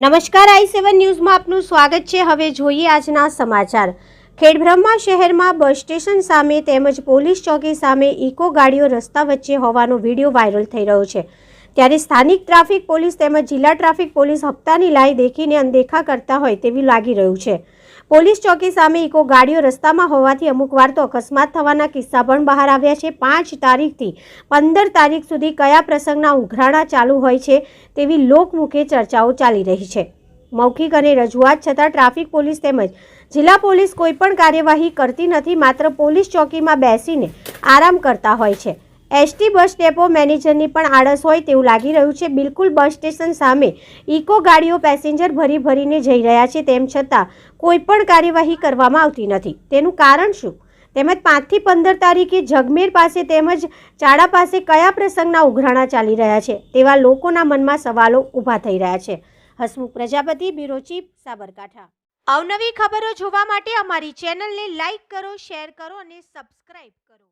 નમસ્કાર, આઈ સેવન ન્યૂઝમાં આપનું સ્વાગત છે. હવે જોઈએ આજના સમાચાર. ખેડબ્રહ્મા શહેરમાં બસ સ્ટેશન સામે તેમજ પોલીસ ચોકી સામે ઇકો ગાડીઓ રસ્તા વચ્ચે હોવાનો વીડિયો વાયરલ થઈ રહ્યો છે. ત્યારે સ્થાનિક ટ્રાફિક પોલીસ તેમજ જિલ્લા ટ્રાફિક પોલીસ હપ્તાની લાઈ દેખીને અનદેખા કરતા હોય તેવી લાગી રહ્યું છે. પોલીસ ચોકી સામે ઇકો ગાડીઓ રસ્તામાં હોવાથી અમુક વાર તો અકસ્માત થવાના કિસ્સા પણ બહાર આવ્યા છે. પાંચ તારીખથી પંદર તારીખ સુધી કયા પ્રસંગના ઉઘરાણા ચાલુ હોય છે તેવી લોકમુખે ચર્ચાઓ ચાલી રહી છે. મૌખિક અને રજૂઆત છતાં ટ્રાફિક પોલીસ તેમજ જિલ્લા પોલીસ કોઈ પણ કાર્યવાહી કરતી નથી, માત્ર પોલીસ ચોકીમાં બેસીને આરામ કરતા હોય છે. એસટી બસ ડેપો મેનેજરની પણ આળસ હોય તેવું લાગી રહ્યું છે. બિલકુલ બસ સ્ટેશન સામે ઇકો ગાડીઓ પેસેન્જર ભરી ભરીને જઈ રહ્યા છે. તેમ છતાં કોઈ પણ કાર્યવાહી કરવામાં આવતી નથી. તેનું કારણ શું? તેમજ પાંચથી પંદર તારીખે જગમેર પાસે તેમજ ચાડા પાસે કયા પ્રસંગના ઉઘરાણા ચાલી રહ્યા છે? તેવા લોકોના મનમાં સવાલો ઊભા થઈ રહ્યા છે. Hasmukh Prajapati, bureau chief, Sabarkantha. અવનવી ખબરો જોવા માટે અમારી ચેનલને લાઈક કરો, શેર કરો અને સબસ્ક્રાઇબ કરો.